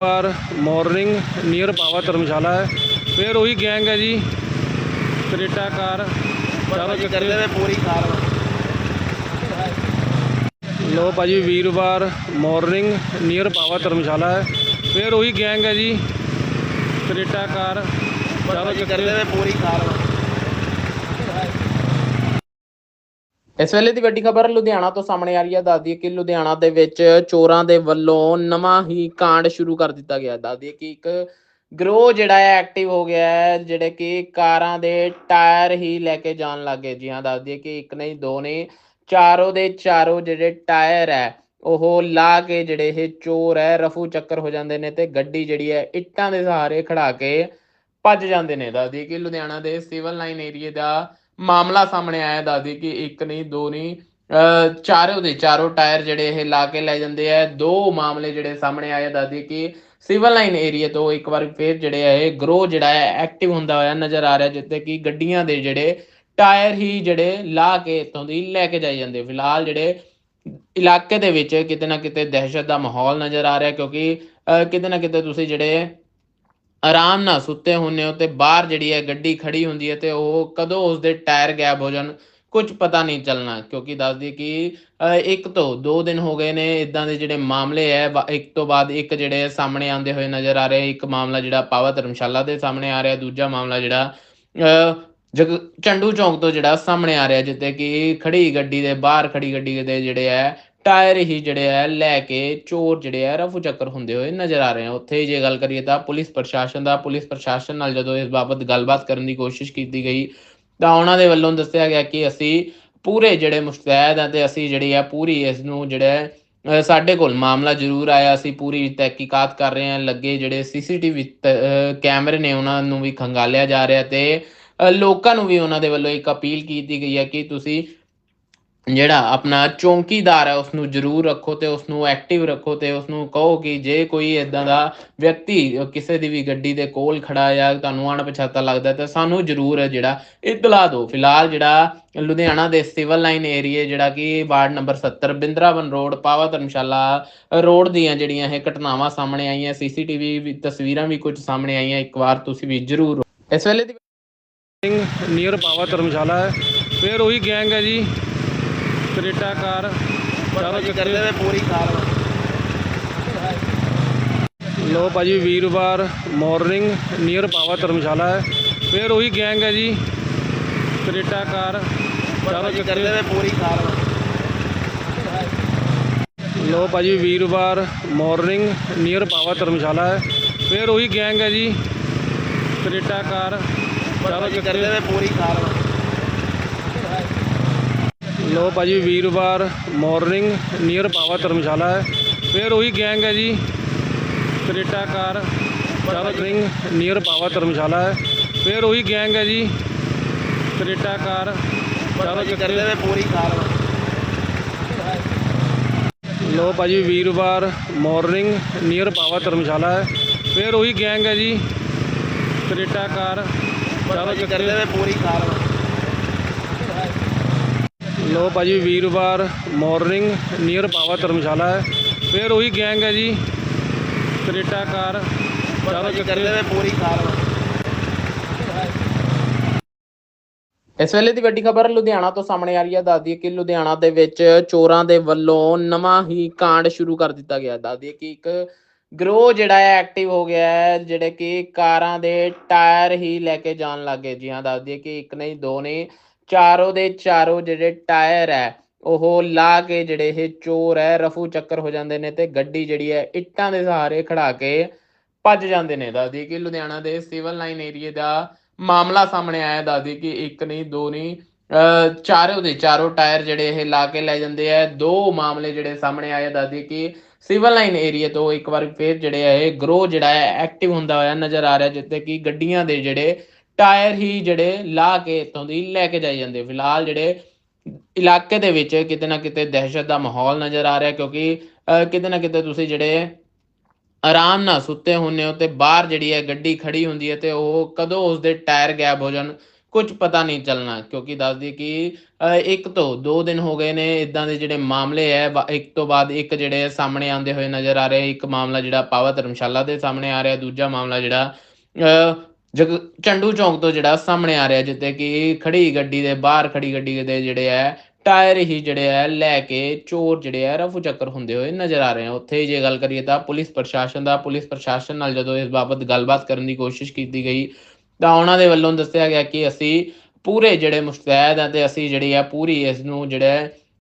ਬਾਰ morning near Pawa Dharamshala ਹੈ। ਫਿਰ ਉਹੀ ਗੈਂਗ ਹੈ ਜੀ। Creta car. ਚਾਰੋਂ ਚੱਕਰ ਵੇ ਪੂਰੀ ਕਾਰਵਾਈ ਲੋ ਭਾਜੀ ਵੀਰਵਾਰ ਮਾਰਨਿੰਗ ਨੀਅਰ ਪਾਵਾ ਧਰਮਸ਼ਾਲਾ ਹੈ। ਫਿਰ ਉਹੀ ਗੈਂਗ ਹੈ ਜੀ। Creta car. ਚਾਰੋਂ ਚੱਕਰ ਵੇ ਪੂਰੀ ਕਾਰਵਾਈ ਇਸ ਵੇਲੇ ਦੀ ਵੱਡੀ ਖਬਰ ਲੁਧਿਆਣਾ ਤੋਂ ਸਾਹਮਣੇ ਆ ਰਹੀ ਹੈ। ਦੱਸਦੀ ਹੈ ਕਿ ਲੁਧਿਆਣਾ ਦੇ ਵਿੱਚ ਚੋਰਾਂ ਦੇ ਵੱਲੋਂ ਨਵਾਂ ਹੀ ਕਾਂਡ ਸ਼ੁਰੂ ਕਰ ਦਿੱਤਾ ਗਿਆ ਦੱਸਦੀ ਹੈ ਕਿ ਇੱਕ ਗਰੋਹ ਜਿਹੜਾ ਹੈ ਐਕਟਿਵ ਹੋ ਗਿਆ ਹੈ, ਜਿਹੜੇ ਕਿ ਕਾਰਾਂ ਦੇ ਟਾਇਰ ਹੀ ਲੈ ਕੇ ਜਾਣ ਲੱਗੇ ਜੀ ਹਾਂ, ਦੱਸਦੀ ਹੈ ਕਿ ਇੱਕ ਨਹੀਂ, ਦੋ ਨਹੀਂ, ਚਾਰੋਂ ਦੇ ਚਾਰੋਂ ਜਿਹੜੇ ਟਾਇਰ ਹੈ, ਉਹ ਲਾ ਕੇ ਜਿਹੜੇ ਇਹ ਚੋਰ ਹੈ, ਰਫੂ ਚੱਕਰ ਹੋ ਜਾਂਦੇ ਨੇ ਤੇ ਗੱਡੀ ਜਿਹੜੀ ਹੈ, ਇੱਟਾਂ ਦੇ ਸਹਾਰੇ ਖੜਾ ਕੇ ਭੱਜ ਜਾਂਦੇ ਨੇ। ਦੱਸਦੀ ਕਿ ਲੁਧਿਆਣਾ ਦੇ ਸਿਵਲ ਲਾਈਨ ਏਰੀਏ ਦਾ ਮਾਮਲਾ ਸਾਹਮਣੇ ਆਇਆ ਦੱਸਦੀ ਕਿ ਇੱਕ ਨਹੀਂ, ਦੋ ਨਹੀਂ ਚਾਰੋਂ ਦੇ ਚਾਰੋਂ ਟਾਇਰ ਜਿਹੜੇ ਇਹ ਲਾ ਕੇ ਲੈ ਜਾਂਦੇ ਆ। ਦੋ ਮਾਮਲੇ ਜਿਹੜੇ ਸਾਹਮਣੇ ਆਏ ਦੱਸਦੀ ਕਿ ਸਿਵਲ ਲਾਈਨ ਏਰੀਆ ਤੋਂ ਇੱਕ ਵਾਰ ਫੇਰ ਜਿਹੜੇ ਆ, ਇਹ ਗਰੋ ਜਿਹੜਾ ਹੈ, ਐਕਟਿਵ ਹੁੰਦਾ ਹੋਇਆ ਨਜ਼ਰ ਆ ਰਿਹਾ, ਜਿੱਥੇ ਕਿ ਗੱਡੀਆਂ ਦੇ ਜਿਹੜੇ ਟਾਇਰ ਹੀ ਜਿਹੜੇ ਲਾ ਕੇ ਇੱਥੋਂ ਦੀ ਲੈ ਕੇ ਜਾਈ ਜਾਂਦੇ। ਫਿਲਹਾਲ ਜਿਹੜੇ ਇਲਾਕੇ ਦੇ ਵਿੱਚ ਕਿਤੇ ਨਾ ਕਿਤੇ ਦਹਿਸ਼ਤ ਦਾ ਮਾਹੌਲ ਨਜ਼ਰ ਆ ਰਿਹਾ, ਕਿਉਂਕਿ, ਅਹ ਕਿਤੇ ਨਾ ਕਿਤੇ ਤੁਸੀਂ ਜਿਹੜੇ ਆਰਾਮ ਨਾਲ ਸੁੱਤੇ ਹੁੰਨੇ ਹੋ ਤੇ ਬਾਹਰ ਜਿਹੜੀ ਹੈ ਗੱਡੀ ਖੜੀ ਹੁੰਦੀ ਹੈ ਤੇ ਉਹ ਕਦੋਂ ਉਸਦੇ ਟਾਇਰ ਗਾਇਬ ਹੋ ਜਾਣ ਕੁਝ ਪਤਾ ਨਹੀਂ ਚੱਲਣਾ ਕਿਉਂਕਿ ਦੱਸਦੀ ਕਿ ਇੱਕ ਤੋਂ ਦੋ ਦਿਨ ਹੋ ਗਏ ਨੇ ਇਦਾਂ ਦੇ ਜਿਹੜੇ ਮਾਮਲੇ ਹੈ ਇੱਕ ਤੋਂ ਬਾਅਦ ਇੱਕ ਜਿਹੜੇ ਸਾਹਮਣੇ ਆਉਂਦੇ ਹੋਏ ਨਜ਼ਰ ਆ ਰਹੇ ਇੱਕ ਮਾਮਲਾ ਜਿਹੜਾ ਪਾਵਾ ਧਰਮਸ਼ਾਲਾ ਦੇ ਸਾਹਮਣੇ ਆ ਰਿਹਾ ਦੂਜਾ ਮਾਮਲਾ ਜਿਹੜਾ ਅਹ, ਜਗ ਚੰਡੂ ਚੌਂਕ ਤੋਂ ਜਿਹੜਾ ਸਾਹਮਣੇ ਆ ਰਿਹਾ ਜਿੱਥੇ ਕਿ ਖੜੀ ਗੱਡੀ ਦੇ ਬਾਹਰ ਖੜੀ ਗੱਡੀ ਦੇ ਜਿਹੜੇ ਹੈ ਟਾਇਰ ਹੀ ਜਿਹੜੇ ਹੈ ਲੈ ਕੇ ਚੋਰ ਜਿਹੜੇ ਹੈ ਰਫੂ ਚੱਕਰ ਹੁੰਦੇ ਹੋਏ ਨਜ਼ਰ ਆ ਰਹੇ ਹਨ ਉੱਥੇ ਜੇ ਗੱਲ ਕਰੀਏ ਤਾਂ ਪੁਲਿਸ ਪ੍ਰਸ਼ਾਸਨ ਦਾ, ਪੁਲਿਸ ਪ੍ਰਸ਼ਾਸਨ ਨਾਲ ਜਦੋਂ ਇਸ ਬਾਬਤ ਗੱਲਬਾਤ ਕਰਨ ਦੀ ਕੋਸ਼ਿਸ਼ ਕੀਤੀ ਗਈ, ਤਾਂ ਉਹਨਾਂ ਦੇ ਵੱਲੋਂ ਦੱਸਿਆ ਗਿਆ ਕਿ ਅਸੀਂ ਪੂਰੇ ਜਿਹੜੇ ਮੁਸਤੈਦ ਆ ਤੇ ਅਸੀਂ ਜਿਹੜੀ ਆ, ਪੂਰੀ ਇਸ ਨੂੰ ਜਿਹੜਾ ਸਾਡੇ ਕੋਲ ਮਾਮਲਾ ਜ਼ਰੂਰ ਆਇਆ। ਅਸੀਂ ਪੂਰੀ ਤਹਿਕੀਕਾਤ ਕਰ ਰਹੇ ਹਾਂ ਲੱਗੇ ਜਿਹੜੇ ਸੀਸੀਟੀਵੀ ਕੈਮਰੇ ਨੇ ਉਹਨਾਂ ਨੂੰ ਵੀ ਖੰਗਾਲਿਆ ਜਾ ਰਿਹਾ ਤੇ ਲੋਕਾਂ ਨੂੰ ਵੀ ਉਹਨਾਂ ਦੇ ਵੱਲੋਂ ਇੱਕ ਅਪੀਲ ਕੀਤੀ ਗਈ ਹੈ ਕਿ ਤੁਸੀਂ ਜਿਹੜਾ ਆਪਣਾ ਚੌਂਕੀਦਾਰ ਹੈ ਉਸ ਨੂੰ ਜ਼ਰੂਰ ਰੱਖੋ ਤੇ ਉਸ ਨੂੰ ਐਕਟਿਵ ਰੱਖੋ ਤੇ ਉਸ ਨੂੰ ਕਹੋ ਕਿ ਜੇ ਕੋਈ ਇਦਾਂ ਦਾ ਵਿਅਕਤੀ ਕਿਸੇ ਦੀ ਵੀ ਗੱਡੀ ਦੇ ਕੋਲ ਖੜਾ ਜਾਂ ਤੁਹਾਨੂੰ ਅਣਪਛਾਤਾ ਲੱਗਦਾ ਤਾਂ ਸਾਨੂੰ ਜ਼ਰੂਰ ਜਿਹੜਾ ਇਤਲਾ ਦਿਓ। ਫਿਲਹਾਲ ਜਿਹੜਾ ਲੁਧਿਆਣਾ ਦੇ ਸਿਵਲ ਲਾਈਨ ਏਰੀਆ ਜਿਹੜਾ ਕਿ ਵਾਰਡ ਨੰਬਰ 70 ਬਿੰਦਰਾਵਨ ਰੋਡ, ਪਾਵਾ ਧਰਮਸ਼ਾਲਾ ਰੋਡ ਦੀਆਂ ਜਿਹੜੀਆਂ ਇਹ ਘਟਨਾਵਾਂ ਸਾਹਮਣੇ ਆਈਆਂ, ਸੀਸੀਟੀਵੀ ਵੀ, ਤਸਵੀਰਾਂ ਵੀ ਕੁਝ ਸਾਹਮਣੇ ਆਈਆਂ, ਇੱਕ ਵਾਰ ਤੁਸੀਂ ਵੀ ਜ਼ਰੂਰ ਇਸ ਵੇਲੇ ਦੀ ਨੀਅਰ ਪਾਵਾ ਧਰਮਸ਼ਾਲਾ ਹੈ। ਫਿਰ ਉਹੀ ਗੈਂਗ ਹੈ ਜੀ। ਕਰੇਟਾ ਕਾਰ ਚਾਰੋਂ ਚੱਕਰ ਵੇ ਪੂਰੀ ਕਾਰਵਾਈ ਲੋ ਭਾਜੀ ਵੀਰਵਾਰ ਮਾਰਨਿੰਗ ਨੀਅਰ ਪਾਵਾ ਧਰਮਸ਼ਾਲਾ ਹੈ। ਫਿਰ ਉਹੀ ਗੈਂਗ ਹੈ ਜੀ। ਕਰੇਟਾ ਕਾਰ ਚਾਰੋਂ ਚੱਕਰ ਵੇ ਪੂਰੀ ਕਾਰਵਾਈ ਲੋ ਭਾਜੀ ਵੀਰਵਾਰ ਮਾਰਨਿੰਗ ਨੀਅਰ ਪਾਵਾ ਧਰਮਸ਼ਾਲਾ ਹੈ। ਫਿਰ ਉਹੀ ਗੈਂਗ ਹੈ ਜੀ। ਕਰੇਟਾ ਕਾਰ ਚਾਰੋਂ ਚੱਕਰ ਵੇ ਪੂਰੀ ਕਾਰਵਾਈ ਲੋ ਭਾਜੀ ਵੀਰਵਾਰ ਮਾਰਨਿੰਗ ਨੀਅਰ ਪਾਵਾ ਧਰਮਸ਼ਾਲਾ ਹੈ। ਫਿਰ ਉਹੀ ਗੈਂਗ ਹੈ ਜੀ। ਕਰੇਟਾ ਕਾਰ ਚਾਰੋਂ ਰਿੰਗ ਨੀਅਰ ਪਾਵਾ ਧਰਮਸ਼ਾਲਾ ਹੈ। ਫਿਰ ਉਹੀ ਗੈਂਗ ਹੈ ਜੀ। ਕਰੇਟਾ ਕਾਰ ਚਾਰੋਂ ਚੱਕਰ ਵੇ ਪੂਰੀ ਕਾਰਵਾਈ ਲੋ ਭਾਜੀ ਵੀਰਵਾਰ ਮਾਰਨਿੰਗ ਨੀਅਰ ਪਾਵਾ ਧਰਮਸ਼ਾਲਾ ਹੈ। ਫਿਰ ਉਹੀ ਗੈਂਗ ਹੈ ਜੀ। ਕਰੇਟਾ ਕਾਰ ਚਾਰੋਂ ਚੱਕਰ ਵੇ ਪੂਰੀ ਕਾਰਵਾਈ ਲੋ ਭਾਜੀ ਵੀਰਵਾਰ ਮਾਰਨਿੰਗ ਨੀਅਰ ਪਾਵਾ ਧਰਮਸ਼ਾਲਾ ਹੈ। ਫਿਰ ਉਹੀ ਗੈਂਗ ਹੈ ਜੀ। Creta car. ਚਾਰੋਂ ਚੱਕਰ ਵੇ ਪੂਰੀ ਕਾਰਵਾਈ ਇਸ ਵੇਲੇ ਦੀ ਵੱਡੀ ਖਬਰ ਲੁਧਿਆਣਾ ਤੋਂ ਸਾਹਮਣੇ ਆ ਰਹੀ ਹੈ। ਦੱਸਦੀ ਹੈ ਕਿ ਲੁਧਿਆਣਾ ਦੇ ਵਿੱਚ ਚੋਰਾਂ ਦੇ ਵੱਲੋਂ ਨਵਾਂ ਹੀ ਕਾਂਡ ਸ਼ੁਰੂ ਕਰ ਦਿੱਤਾ ਗਿਆ ਦੱਸਦੀ ਹੈ ਕਿ ਇੱਕ ਗਰੋਹ ਜਿਹੜਾ ਹੈ ਐਕਟਿਵ ਹੋ ਗਿਆ ਹੈ ਜਿਹੜੇ ਕਿ ਕਾਰਾਂ ਦੇ ਟਾਇਰ ਹੀ ਲੈ ਕੇ ਜਾਣ ਲੱਗੇ ਜੀ ਹਾਂ ਦੱਸਦੀ ਹੈ ਕਿ ਇੱਕ ਨਹੀਂ ਦੋ ਨਹੀਂ। ਚਾਰੋਂ ਦੇ ਚਾਰੋਂ ਜਿਹੜੇ ਟਾਇਰ ਹੈ, ਉਹ ਲਾ ਕੇ ਜਿਹੜੇ ਇਹ ਚੋਰ ਹੈ, ਰਫੂ ਚੱਕਰ ਹੋ ਜਾਂਦੇ ਨੇ ਤੇ ਗੱਡੀ ਜਿਹੜੀ ਹੈ, ਇੱਟਾਂ ਦੇ ਸਹਾਰੇ ਖੜਾ ਕੇ ਭੱਜ ਜਾਂਦੇ ਨੇ। ਦੱਸਦੀ ਕਿ ਲੁਧਿਆਣਾ ਦੇ ਸਿਵਲ ਲਾਈਨ ਏਰੀਏ ਦਾ ਮਾਮਲਾ ਸਾਹਮਣੇ ਆਇਆ। ਦੱਸਦੀ ਕਿ ਇੱਕ ਨਹੀਂ, ਦੋ ਨਹੀਂ, ਅਹ ਚਾਰੋਂ ਦੇ ਚਾਰੋਂ ਟਾਇਰ ਜਿਹੜੇ ਇਹ ਲਾ ਕੇ ਲੈ ਜਾਂਦੇ ਆ। ਦੋ ਮਾਮਲੇ ਜਿਹੜੇ ਸਾਹਮਣੇ ਆਏ ਦੱਸਦੀ ਕਿ ਸਿਵਲ ਲਾਈਨ ਏਰੀਆ ਤੋਂ ਇੱਕ ਵਾਰ ਫੇਰ ਜਿਹੜੇ ਆ, ਇਹ ਗਰੋ ਜਿਹੜਾ ਹੈ, ਐਕਟਿਵ ਹੁੰਦਾ ਹੋਇਆ ਨਜ਼ਰ ਆ ਰਿਹਾ, ਜਿੱਥੇ ਕਿ ਗੱਡੀਆਂ ਦੇ ਜਿਹੜੇ ਟਾਇਰ ਹੀ ਜਿਹੜੇ ਲਾ ਕੇ ਇੱਥੋਂ ਦੀ ਲੈ ਕੇ ਜਾਈ ਜਾਂਦੇ ਫਿਲਹਾਲ ਜਿਹੜੇ ਇਲਾਕੇ ਦੇ ਵਿੱਚ ਕਿਤੇ ਨਾ ਕਿਤੇ ਦਹਿਸ਼ਤ ਦਾ ਮਾਹੌਲ ਨਜ਼ਰ ਆ ਰਿਹਾ ਕਿਉਂਕਿ ਕਿਤੇ ਨਾ ਕਿਤੇ ਤੁਸੀਂ ਜਿਹੜੇ ਆਰਾਮ ਨਾਲ ਸੁੱਤੇ ਹੁੰਨੇ ਹੋ ਤੇ ਬਾਹਰ ਜਿਹੜੀ ਹੈ ਗੱਡੀ ਖੜੀ ਹੁੰਦੀ ਹੈ ਤੇ ਉਹ ਕਦੋਂ ਉਸਦੇ ਟਾਇਰ ਗਾਇਬ ਹੋ ਜਾਣ ਕੁਝ ਪਤਾ ਨਹੀਂ ਚੱਲਣਾ। ਕਿਉਂਕਿ ਦੱਸਦੀ ਕਿ ਅ, ਇੱਕ ਤੋਂ ਦੋ ਦਿਨ ਹੋ ਗਏ ਨੇ ਇਦਾਂ ਦੇ ਜਿਹੜੇ ਮਾਮਲੇ ਹੈ ਵਾ- ਇੱਕ ਤੋਂ ਬਾਅਦ ਇੱਕ ਜਿਹੜੇ ਸਾਹਮਣੇ ਆਉਂਦੇ ਹੋਏ ਨਜ਼ਰ ਆ ਰਹੇ ਇੱਕ ਮਾਮਲਾ ਜਿਹੜਾ ਪਾਵਾ ਧਰਮਸ਼ਾਲਾ ਦੇ ਸਾਹਮਣੇ ਆ ਰਿਹਾ ਦੂਜਾ ਮਾਮਲਾ ਜਿਹੜਾ ਅ, ਜਗ ਚੰਡੂ ਚੌਂਕ ਤੋਂ ਜਿਹੜਾ ਸਾਹਮਣੇ ਆ ਰਿਹਾ ਜਿੱਤੇ ਕਿ ਖੜੀ ਗੱਡੀ ਦੇ ਬਾਹਰ ਖੜੀ ਗੱਡੀ ਦੇ ਜਿਹੜੇ ਹੈ ਟਾਇਰ ਹੀ ਜਿਹੜੇ ਹੈ ਲੈ ਕੇ ਚੋਰ ਜਿਹੜੇ ਹੈ ਰਫੂ ਚੱਕਰ ਹੁੰਦੇ ਹੋਏ ਨਜ਼ਰ ਆ ਰਹੇ ਹਨ ਉੱਥੇ ਜੇ ਗੱਲ ਕਰੀਏ ਤਾਂ ਪੁਲਿਸ ਪ੍ਰਸ਼ਾਸਨ ਦਾ, ਪੁਲਿਸ ਪ੍ਰਸ਼ਾਸਨ ਨਾਲ ਜਦੋਂ ਇਸ ਬਾਬਤ ਗੱਲਬਾਤ ਕਰਨ ਦੀ ਕੋਸ਼ਿਸ਼ ਕੀਤੀ ਗਈ, ਤਾਂ ਉਹਨਾਂ ਦੇ ਵੱਲੋਂ ਦੱਸਿਆ ਗਿਆ ਕਿ ਅਸੀਂ ਪੂਰੇ ਜਿਹੜੇ ਮੁਸਤੈਦ ਆ ਤੇ ਅਸੀਂ ਜਿਹੜੀ ਆ ਪੂਰੀ ਇਸ ਨੂੰ ਜਿਹੜਾ